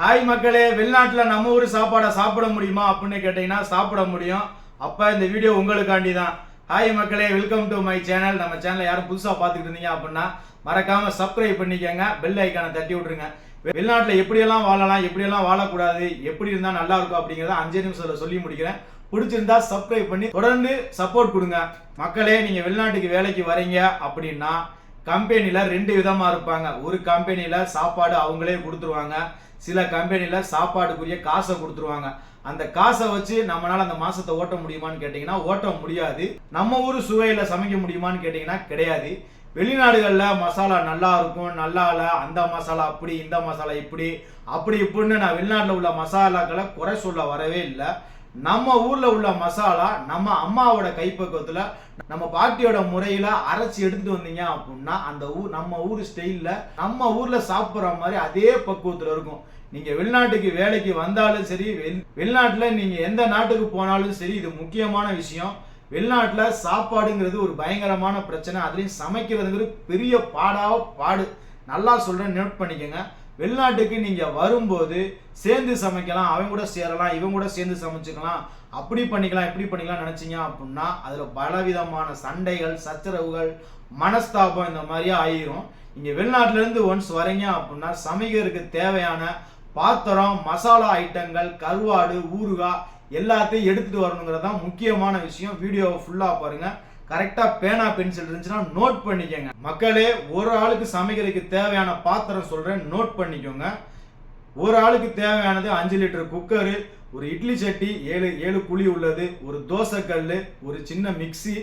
Hi மக்களே வெளிநாட்டில் நம்ம ஊர் சாப்பாடை சாப்பிட முடியுமா அப்படின்னு கேட்டிங்கன்னா சாப்பிட முடியும். அப்போ இந்த வீடியோ உங்களுக்காண்டி தான் ஹாய் மக்களே வெல்கம் டு மை சேனல் நம்ம சேனலை யாரும் புதுசாக பார்த்துக்கிட்டு இருந்தீங்க அப்படின்னா மறக்காமல் சப்ஸ்கிரைப் பண்ணிக்கோங்க. பெல் ஐக்கானை தட்டி விட்ருங்க வெளிநாட்டில் எப்படியெல்லாம் வாழலாம் எப்படியெல்லாம் வாழக்கூடாது எப்படி இருந்தால் நல்லா இருக்கும் அப்படிங்கிறத அஞ்சு நிமிஷத்தில் சொல்லி முடிக்கிறேன். பிடிச்சிருந்தா சப்ஸ்கிரைப் பண்ணி தொடர்ந்து சப்போர்ட் கொடுங்க. மக்களே நீங்கள் வெளிநாட்டுக்கு வேலைக்கு வரீங்க அப்படின்னா கம்பெனியில் ரெண்டு விதமாக இருப்பாங்க. ஒரு கம்பெனியில் சாப்பாடு அவங்களே கொடுத்துருவாங்க. சில கம்பெனியில் சாப்பாடுக்குரிய காசை கொடுத்துருவாங்க. அந்த காசை வச்சு நம்மளால் அந்த மாதத்தை ஓட்ட முடியுமான்னு கேட்டிங்கன்னா ஓட்ட முடியாது. நம்ம ஊர் சுவையில் சமைக்க முடியுமான்னு கேட்டிங்கன்னா கிடையாது. வெளிநாடுகளில் மசாலா நல்லா இருக்கும் நல்லா இல்லை அந்த மசாலா அப்படி இந்த மசாலா இப்படி அப்படி இப்படின்னு நான் வெளிநாட்டில் உள்ள மசாலாக்களை குறை சொல்ல வரவே இல்லை. நம்ம ஊர்ல உள்ள மசாலா நம்ம அம்மாவோட கைப்பக்குவத்துல நம்ம பாட்டியோட முறையில அரைச்சி எடுத்துட்டு வந்தீங்க அப்படின்னா அந்த ஊர் நம்ம ஊர் ஸ்டைல்ல நம்ம ஊர்ல சாப்பிட்ற மாதிரி அதே பக்குவத்துல இருக்கும். நீங்க வெளிநாட்டுக்கு வேலைக்கு வந்தாலும் சரி வெளி வெளிநாட்டுல நீங்க எந்த நாட்டுக்கு போனாலும் சரி இது முக்கியமான விஷயம். வெளிநாட்டுல சாப்பாடுங்கிறது ஒரு பயங்கரமான பிரச்சனை. அதுலயும் சமைக்கிறதுங்கிறது பெரிய பாடாக பாடு. நல்லா சொல்றேன் நோட் பண்ணிக்கோங்க. வெளிநாட்டுக்கு நீங்கள் வரும்போது சேர்ந்து சமைக்கலாம் அவன் கூட சேரலாம் இவங்க கூட சேர்ந்து சமைச்சுக்கலாம். அப்படி பண்ணிக்கலாம் இப்படி பண்ணிக்கலாம் நினச்சிங்க அப்படின்னா அதில் பலவிதமான சண்டைகள் சச்சரவுகள் மனஸ்தாபம் இந்த மாதிரியே ஆயிரும். நீங்கள் வெளிநாட்டிலேருந்து ஒன்ஸ் வரீங்க அப்படின்னா சமைக்கிறதுக்கு தேவையான பாத்திரம் மசாலா ஐட்டங்கள் கருவாடு ஊறுகாய் எல்லாத்தையும் எடுத்துகிட்டு வரணுங்கிறது தான் முக்கியமான விஷயம். வீடியோவை ஃபுல்லாக பாருங்கள் கரெக்டாக பேனா பென்சில் இருந்துச்சுன்னா நோட் பண்ணிக்கோங்க. மக்களே ஒரு ஆளுக்கு சமைக்கிறதுக்கு தேவையான பாத்திரம் சொல்கிறேன் நோட் பண்ணிக்கோங்க. ஒரு ஆளுக்கு தேவையானது அஞ்சு லிட்டர் குக்கரு ஒரு இட்லி சட்டி ஏழு ஏழு குழி உள்ளது ஒரு தோசைக்கல் ஒரு சின்ன மிக்சி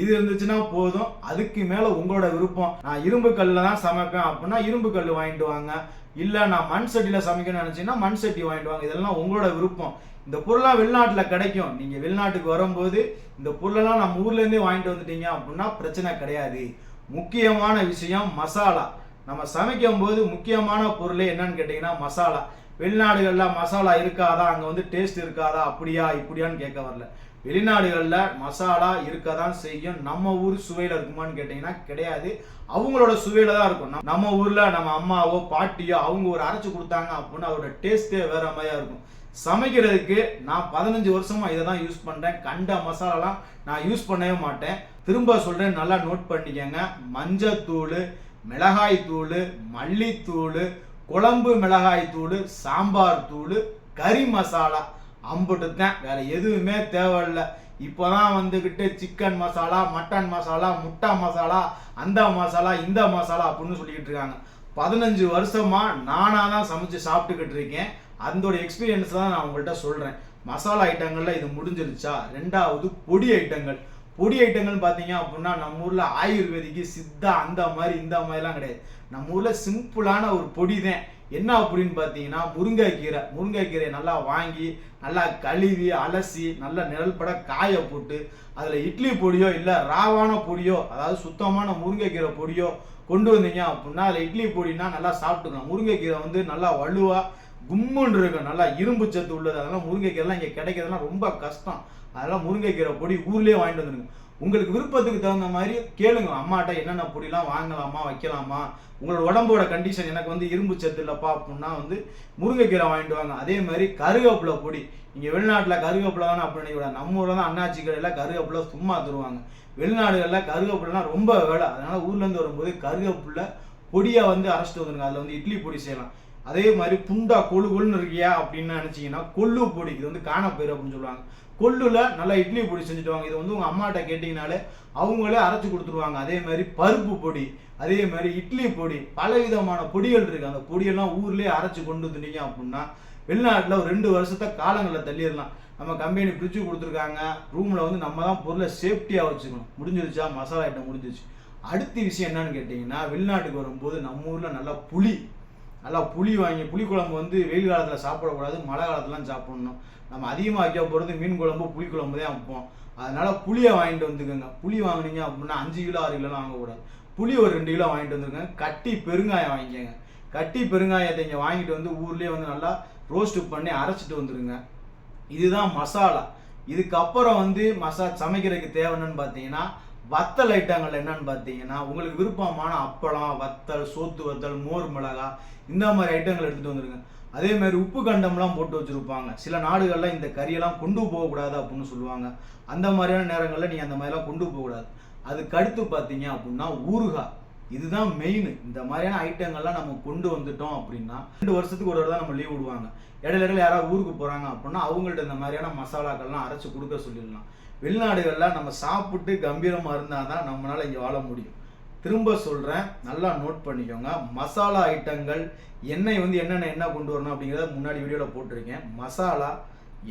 இது இருந்துச்சுன்னா போதும். அதுக்கு மேலே உங்களோட விருப்பம். நான் இரும்பு கல்லில் தான் சமைப்பேன் அப்படின்னா இரும்பு கல் வாங்கிட்டு வாங்க. இல்லை நான் மண் சட்டியில் சமைக்கணும்னு நினச்சிங்கன்னா மண் சட்டி வாங்கிட்டு வாங்க. இதெல்லாம் உங்களோட விருப்பம். இந்த பொருளாக வெளிநாட்டில் கிடைக்கும். நீங்கள் வெளிநாட்டுக்கு வரும்போது இந்த பொருளெல்லாம் நம்ம ஊர்லேருந்தே வாங்கிட்டு வந்துட்டீங்க அப்படின்னா பிரச்சனை கிடையாது. முக்கியமான விஷயம் மசாலா. நம்ம சமைக்கும் போது முக்கியமான பொருளே என்னன்னு கேட்டிங்கன்னா மசாலா. வெளிநாடுகளில் மசாலா இருக்காதா? அங்கே வந்து டேஸ்ட் இருக்காதா? அப்படியா? இப்படியான்னு கேட்க வரல. வெளிநாடுகளில் மசாலா இருக்க தான் செய்யும். நம்ம ஊர் சுவையில் இருக்குமான்னு கேட்டிங்கன்னா கிடையாது. அவங்களோட சுவையில் தான் இருக்கும். நம்ம- நம்ம ஊரில் நம்ம அம்மாவோ பாட்டியோ அவங்க ஒரு அரைச்சி கொடுத்தாங்க அப்படின்னு அவரோட டேஸ்ட்டே வேற மாதிரியா இருக்கும். சமைக்கிறதுக்கு நான் பதினஞ்சு வருஷமாக இதை தான் யூஸ் பண்ணுறேன் கண்ட மசாலாலாம் நான் யூஸ் பண்ணவே மாட்டேன். திரும்ப சொல்கிறேன் நல்லா நோட் பண்ணிக்கோங்க. மஞ்சத்தூள் மிளகாய் தூள் மல்லித்தூள் குழம்பு மிளகாய் தூள் சாம்பார் தூள் கறி மசாலா. அம்புட்டு தான் வேற எதுவுமே தேவையில்ல. இப்போதான் வந்துக்கிட்டு சிக்கன் மசாலா மட்டன் மசாலா முட்டா மசாலா அந்த மசாலா இந்த மசாலா அப்படின்னு சொல்லிக்கிட்டு இருக்காங்க. பதினஞ்சு வருஷமா நானாக தான் சமைச்சு சாப்பிட்டுக்கிட்டு இருக்கேன். அதோட எக்ஸ்பீரியன்ஸ் தான் நான் உங்கள்கிட்ட சொல்கிறேன் மசாலா ஐட்டங்களில் இது முடிஞ்சிருச்சா? ரெண்டாவது பொடி ஐட்டங்கள். பொடி ஐட்டங்கள் பார்த்தீங்க அப்படின்னா நம்ம ஊரில் ஆயுர்வேதிக்கு சித்தா அந்த மாதிரி இந்த மாதிரிலாம் கிடையாது. நம்ம ஊரில் சிம்பிளான ஒரு பொடி தான் என்ன அப்படின்னு பார்த்தீங்கன்னா முருங்கைக்கீரை முருங்கைக்கீரையை நல்லா வாங்கி நல்லா கழுவி அலசி நல்லா நிழல்பட காய போட்டு அதில் இட்லி பொடியோ இல்லை ராவான பொடியோ அதாவது சுத்தமான முருங்கைக்கீரை பொடியோ கொண்டு வந்தீங்க அப்படின்னா அதில் இட்லி பொடினா நல்லா சாப்பிட்டுக்கலாம். முருங்கைக்கீரை வந்து நல்லா வலுவாக கும்முன்னு இருக்கும். நல்லா இரும்பு சத்து உள்ளது. அதெல்லாம் முருங்கைக்கீரைலாம் இங்கே கிடைக்கிறதுலாம் ரொம்ப கஷ்டம். அதெல்லாம் முருங்கைக்கீரை பொடி ஊர்லேயே வாங்கிட்டு வந்துருங்க உங்களுக்கு விருப்பத்துக்கு தகுந்த மாதிரி கேளுங்க. அம்மாட்ட என்னென்ன பொடிலாம் வாங்கலாமா வைக்கலாமா? உங்களோட உடம்போட கண்டிஷன் எனக்கு வந்து இரும்பு சத்து இல்லைப்பா அப்படின்னா வந்து முருங்கைக்கீரை வாங்கிட்டு வாங்க. அதே மாதிரி கருவேப்பிலை பொடி. இங்கே வெளிநாட்டில் கருவேப்பிலை தானே அப்படின்னு கூட நம்ம ஊரில் தான் அண்ணாச்சி கடையில் கருவேப்பிலை சும்மா தருவாங்க. வெளிநாடுகளில் கருவேப்பிலைலாம் ரொம்ப வேலை. அதனால ஊர்லேருந்து வரும்போது கருவேப்பிலை பொடியை வந்து அரைச்சிட்டு வந்துருங்க. அதில் வந்து இட்லி பொடி செய்யலாம். அதே மாதிரி புண்டா கொழு கொழுன்னு இருக்கியா அப்படின்னு நினச்சிங்கன்னா கொள்ளு பொடி இது வந்து காணப்பயிறு அப்படின்னு சொல்லுவாங்க. கொள்ளுல நல்லா இட்லி பொடி செஞ்சுடுவாங்க. இது வந்து உங்கள் அம்மாட்ட கேட்டிங்கனாலே அவங்களே அரைச்சி கொடுத்துருவாங்க. அதே மாதிரி பருப்பு பொடி அதே மாதிரி இட்லி பொடி பல விதமான பொடிகள் இருக்கு. அந்த பொடியெல்லாம் ஊர்லேயே அரைச்சு கொண்டு வந்துட்டீங்க அப்படின்னா வெளிநாட்டில் ஒரு ரெண்டு வருஷத்தை காலங்களில் தள்ளிடலாம். நம்ம கம்பெனி ஃப்ரிட்ஜு கொடுத்துருக்காங்க. ரூமில் வந்து நம்ம தான் பொருளை சேஃப்டியாக வச்சுக்கணும். முடிஞ்சிருச்சா? மசாலா ஐட்டம் முடிஞ்சிருச்சு. அடுத்த விஷயம் என்னன்னு கேட்டிங்கன்னா வெளிநாட்டுக்கு வரும்போது நம்ம ஊரில் நல்லா புளி நல்லா புளி வாங்கி புளி குழம்பு வந்து வெயில் காலத்தில் சாப்பிடக்கூடாது மழை காலத்துலாம் சாப்பிடணும். நம்ம அதிகமாக வைக்க போகிறது மீன் குழம்பு புளி குழம்பு தான் வைப்போம். அதனால் புளியை வாங்கிட்டு வந்துக்கோங்க. புளி வாங்கினீங்க அப்படின்னா அஞ்சு கிலோ ஆறு கிலோலாம் வாங்கக்கூடாது. புளி ஒரு ரெண்டு கிலோ வாங்கிட்டு வந்துருங்க கட்டி பெருங்காயம் வாங்கிக்கோங்க. கட்டி பெருங்காயத்தை இங்கே வாங்கிட்டு வந்து ஊர்லேயே வந்து நல்லா ரோஸ்ட் பண்ணி அரைச்சிட்டு வந்துருங்க. இதுதான் மசாலா. இதுக்கப்புறம் வந்து மசா சமைக்கிறதுக்கு தேவைன்னு பார்த்தீங்கன்னா வத்தல் ஐட்டங்கள் என்னன்னு பார்த்தீங்கன்னா உங்களுக்கு விருப்பமான அப்பளம் வத்தல் சோத்து வத்தல் மோர் மிளகாய் இந்த மாதிரி ஐட்டங்கள் எடுத்துகிட்டு வந்துருங்க. அதே மாதிரி உப்பு கண்டம்லாம் போட்டு வச்சுருப்பாங்க. சில நாடுகளில் இந்த கறியெல்லாம் கொண்டு போகக்கூடாது அப்படின்னு சொல்லுவாங்க. அந்த மாதிரியான நேரங்களில் நீங்கள் அந்த மாதிரிலாம் கொண்டு போகக்கூடாது. அதுக்கு அடுத்து பார்த்தீங்க அப்படின்னா ஊறுகாய். இதுதான் மெயின் இந்த மாதிரியான ஐட்டங்கள்லாம் நம்ம கொண்டு வந்துட்டோம் அப்படின்னா ரெண்டு வருஷத்துக்கு ஒரு தடவை தான் நம்ம லீவ் விடுவாங்க. இடையில இடையில யாராவது ஊருக்கு போகிறாங்க அப்படின்னா அவங்கள்ட்ட இந்த மாதிரியான மசாலாக்கள்லாம் அரைச்சு கொடுக்க சொல்லிடலாம். வெளிநாடுகளில் நம்ம சாப்பிட்டு கம்பீரமாக இருந்தால் தான் நம்மளால் இங்கே வாழ முடியும். திரும்ப சொல்கிறேன் நல்லா நோட் பண்ணிக்கோங்க. மசாலா ஐட்டங்கள் எண்ணெய் வந்து என்னென்ன என்ன கொண்டு வரணும் அப்படிங்கிறத முன்னாடி வீடியோவில் போட்டிருக்கேன். மசாலா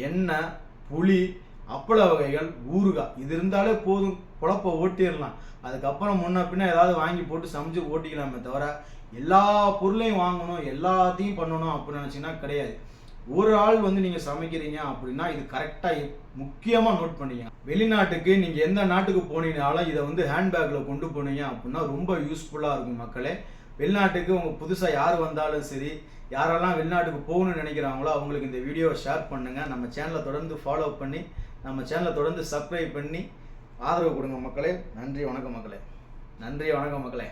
எண்ணெய் புளி அப்பள வகைகள் ஊறுகாய். இது இருந்தாலே போதும் குழப்ப ஓட்டிடலாம். அதுக்கப்புறம் முன்ன பின்ன ஏதாவது வாங்கி போட்டு சமைச்சு ஓட்டிக்கலாமே தவிர எல்லா பொருளையும் வாங்கணும் எல்லாத்தையும் பண்ணணும் அப்படின்னு நினச்சிங்கன்னா கிடையாது. ஒரு ஆள் வந்து நீங்கள் சமைக்கிறீங்க அப்படின்னா இது கரெக்டாக முக்கியமாக நோட் பண்ணீங்க. வெளிநாட்டுக்கு நீங்கள் எந்த நாட்டுக்கு போனீங்கனாலும் இதை வந்து ஹேண்ட்பேக்கில் கொண்டு போனீங்க அப்படின்னா ரொம்ப யூஸ்ஃபுல்லாக இருக்கும் மக்களே. வெளிநாட்டுக்கு உங்கள் புதுசாக யார் வந்தாலும் சரி யாரெல்லாம் வெளிநாட்டுக்கு போகணும்னு நினைக்கிறாங்களோ அவங்களுக்கு இந்த வீடியோவை ஷேர் பண்ணுங்கள் நம்ம சேனலை தொடர்ந்து ஃபாலோ பண்ணி நம்ம சேனலை தொடர்ந்து சப்ஸ்கிரைப் பண்ணி ஆதரவு கொடுங்க மக்களே. நன்றி வணக்கம் மக்களே. நன்றி வணக்கம் மக்களே.